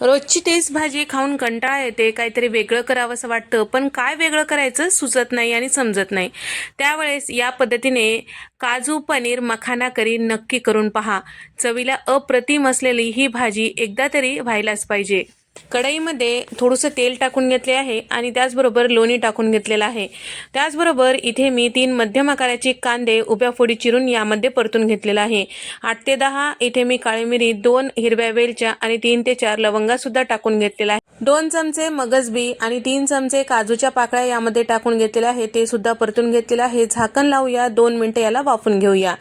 रोजची तेच भाजी खाऊन कंटाळा येते काहीतरी वेगळं करावंसं वाटतं पण काय वेगळं करायचं सुचत नाही आणि समजत नाही. त्यावेळेस या पद्धतीने काजू पनीर मखाना करी नक्की करून पहा. चवीला अप्रतिम असलेली ही भाजी एकदा तरी व्हायलाच पाहिजे. कढईमध्ये थोडंसं तेल टाकून घेतले आहे आणि त्याचबरोबर लोणी टाकून घेतलेलं आहे. त्याचबरोबर इथे मी तीन मध्यम आकाराचे कांदे उभ्या फोडी चिरून यामध्ये परतून घेतलेला आहे. आठ ते दहा इथे मी काळी मिरी दोन हिरव्या वेलच्या आणि तीन ते चार लवंगा सुद्धा टाकून घेतलेला आहे. दोन चमचे मगजबी आणि तीन चमचे काजूच्या पाकळ्या यामध्ये टाकून घेतलेल्या आहे. ते सुद्धा परतून घेतलेलं आहे. झाकण लावूया. दोन मिनिटं याला वाफून घेऊया.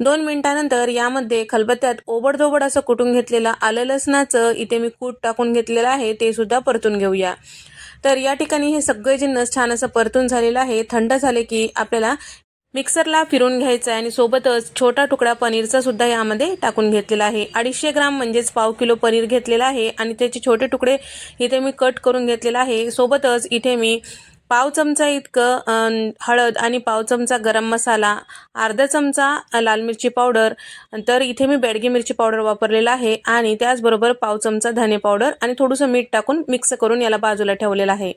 दोन मिनिटानंतर यामध्ये खलबत्त्यात ओबडधोबड असं कुटून घेतलेलं आलं लसणाचं इथे मी कूट टाकून घेतलेलं आहे ते सुद्धा परतून घेऊया. तर या ठिकाणी हे सगळे जिन्नस छान असं परतून झालेलं आहे थंड झाले की आपल्याला मिक्सरला फिरून घ्यायचं आहे आणि सोबतच छोटा तुकडा पनीरचा सुद्धा यामध्ये टाकून घेतलेला आहे. अडीचशे ग्राम म्हणजेच पाव किलो पनीर घेतलेला आहे आणि त्याचे छोटे तुकडे इथे मी कट करून घेतलेला आहे. सोबतच इथे मी पाव चमचा इतकं हळद आणि पाव चमचा गरम मसाला अर्धा चमचा लाल मिरची पावडर तर इथे मी बेडगी मिरची पावडर वापरलेला आहे आणि त्याचबरोबर पाव चमचा धने पावडर आणि थोडंसं मीठ टाकून मिक्स करून याला बाजूला ठेवलेलं आहे.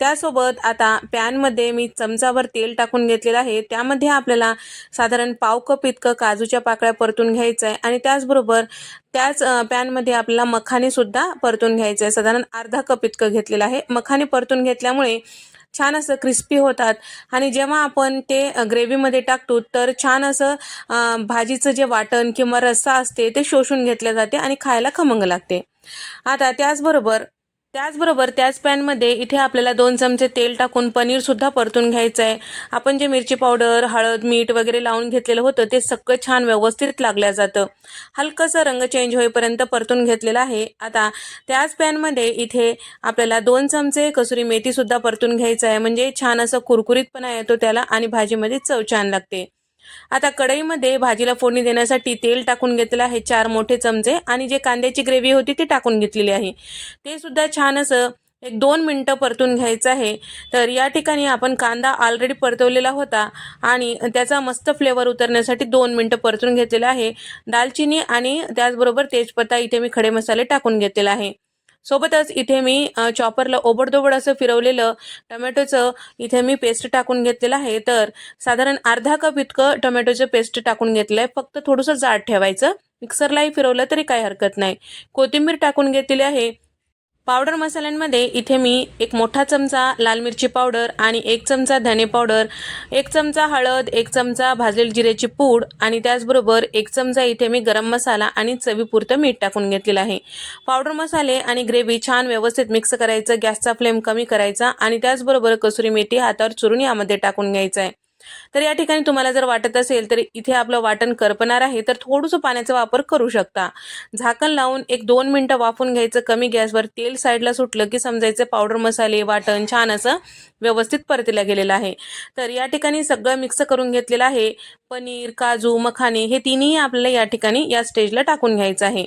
त्यासोबत आता पॅनमध्ये मी चमचाभर तेल टाकून घेतलेलं आहे. त्यामध्ये आपल्याला साधारण पाव कप इतकं काजूच्या पाकळ्या परतून घ्यायचं आहे आणि त्याचबरोबर त्याच पॅनमध्ये आपल्याला मखानेसुद्धा परतून घ्यायचं आहे साधारण अर्धा कप इतकं घेतलेलं आहे. मखाने परतून घेतल्यामुळे छान असं क्रिस्पी होतात. आणि जेव्हा आपण ते ग्रेव्हीमध्ये टाकतो तर छान असं भाजीचं जे वाटण किंवा रस्सा असते ते शोषून घेतले जाते आणि खायला खमंग लागते. आता त्याचबरोबर त्याचबरोबर त्याच पॅनमध्ये इथे आपल्याला दोन चमचे तेल टाकून पनीरसुद्धा परतून घ्यायचं आहे आपण जे मिरची पावडर हळद मीठ वगैरे लावून घेतलेलं होतं ते सगळं छान व्यवस्थित लागलं जातं. हलकंसं रंग चेंज होईपर्यंत परतून घेतलेलं आहे. आता त्याच पॅनमध्ये इथे आपल्याला दोन चमचे कसुरी मेथीसुद्धा परतून घ्यायचं आहे म्हणजे छान असं कुरकुरीतपणा येतो त्याला आणि भाजीमध्ये चव छान लागते. आता कढईमध्ये भाजीला फोडणी देण्यासाठी तेल टाकून घेतलं आहे चार मोठे चमचे आणि जे कांद्याची ग्रेव्ही होती ती टाकून घेतलेली आहे. ते सुद्धा छान असं एक दोन मिनटं परतून घ्यायचं आहे. तर या ठिकाणी आपण कांदा ऑलरेडी परतवलेला होता आणि त्याचा मस्त फ्लेवर उतरण्यासाठी दोन मिनटं परतून घेतलेला आहे. दालचिनी आणि त्याचबरोबर तेजपत्ता इथे मी खडे मसाले टाकून घेतलेला आहे. सोबतच इथे मी चॉपरला ओबडधोबड असं फिरवलेलं टोमॅटोचं इथे मी पेस्ट टाकून घेतलेलं आहे. तर साधारण अर्धा कप इतकं टोमॅटोचं पेस्ट टाकून घेतलं आहे फक्त थोडंसं जाड ठेवायचं. मिक्सरलाही फिरवलं तरी काही हरकत नाही. कोथिंबीर टाकून घेतलेली आहे. पावडर मसाल्यांमध्ये इथे मी एक मोठा चमचा लाल मिरची पावडर आणि एक चमचा धने पावडर एक चमचा हळद एक चमचा भाजलेली जिऱ्याची पूड आणि त्याचबरोबर एक चमचा इथे मी गरम मसाला आणि चवीपुरतं मीठ टाकून घेतलेलं आहे. पावडर मसाले आणि ग्रेव्ही छान व्यवस्थित मिक्स करायचं गॅसचा फ्लेम कमी करायचा आणि त्याचबरोबर कसुरी मेथी हातावर चुरून यामध्ये टाकून घ्यायचं आहे तर या ठिकाणी तुम्हाला जर वाटत असेल तर इथे आपलं वाटण करपणार आहे तर थोडंसं पाण्याचा वापर करू शकता. झाकण लावून एक दोन मिनटं वाफून घ्यायचं कमी गॅसवर. तेल साईडला सुटलं की समजायचं पावडर मसाले वाटण छान असं व्यवस्थित परतीला गेलेलं आहे. तर या ठिकाणी सगळं मिक्स करून घेतलेलं आहे. पनीर काजू मखाने हे तिन्ही आपल्याला या ठिकाणी या स्टेजला टाकून घ्यायचं आहे.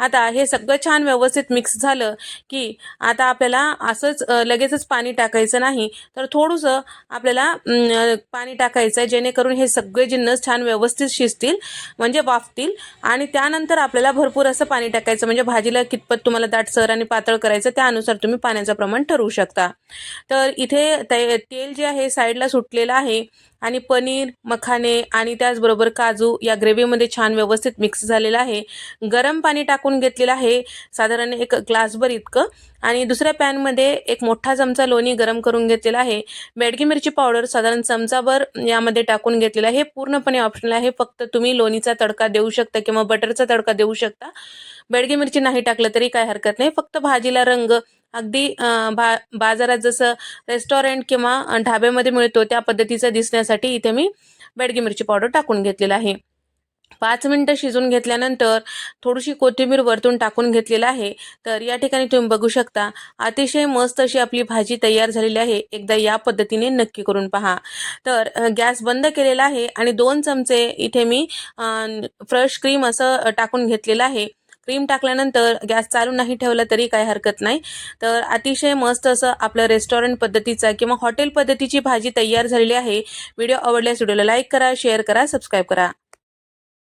आता हे सगळं छान व्यवस्थित मिक्स झालं की आता आपल्याला असंच लगेचच पाणी टाकायचं नाही. तर थोडंसं आपल्याला पाणी टाकायचं आहे जेणेकरून हे सगळे जिन्नस छान व्यवस्थित शिजतील म्हणजे वाफतील. आणि त्यानंतर आपल्याला भरपूर असं पाणी टाकायचं म्हणजे भाजीला कितपत तुम्हाला दाटसर आणि पातळ करायचं त्यानुसार तुम्ही पाण्याचं प्रमाण ठरवू शकता. तर इथे ते तेल जे आहे साईडला सुटलेलं आहे आणि पनीर मखाने आणि त्याचबरोबर काजू या ग्रेव्हीमध्ये छान व्यवस्थित मिक्स झालेलं आहे. गरम पाणी टाकून घेतलेलं आहे. साधारण एक ग्लासभर इतकं. आणि दुसऱ्या पॅनमध्ये एक मोठा चमचा लोणी गरम करून घेतलेला आहे. बेडगी मिरची पावडर साधारण चमचाभर यामध्ये टाकून घेतलेलं आहे. हे पूर्णपणे ऑप्शनल आहे. फक्त तुम्ही लोणीचा तडका देऊ शकता किंवा बटरचा तडका देऊ शकता. बेडगी मिरची नाही टाकलं तरी काय हरकत नाही. फक्त भाजीला रंग अगदी भा बाजारात जसं रेस्टॉरंट किंवा ढाब्यामध्ये मिळतो त्या पद्धतीचा दिसण्यासाठी इथे मी बेडगी मिरची पावडर टाकून घेतलेलं आहे. पाच मिनटं शिजून घेतल्यानंतर थोडीशी कोथिंबीर वरतून टाकून घेतलेलं आहे. तर या ठिकाणी तुम्ही बघू शकता अतिशय मस्त अशी आपली भाजी तयार झालेली आहे. एकदा या पद्धतीने नक्की करून पहा. तर गॅस बंद केलेला आहे आणि दोन चमचे इथे मी फ्रेश क्रीम असं टाकून घेतलेलं आहे. क्रीम टाकल्यानंतर गॅस चालू नाही ठेवला तरी काही हरकत नाही. तर अतिशय मस्त असं आपलं रेस्टॉरंट पद्धतीचा किंवा हॉटेल पद्धतीची भाजी तयार झालेली आहे. व्हिडिओ आवडल्यास व्हिडिओला लाईक करा शेअर करा सबस्क्राईब करा.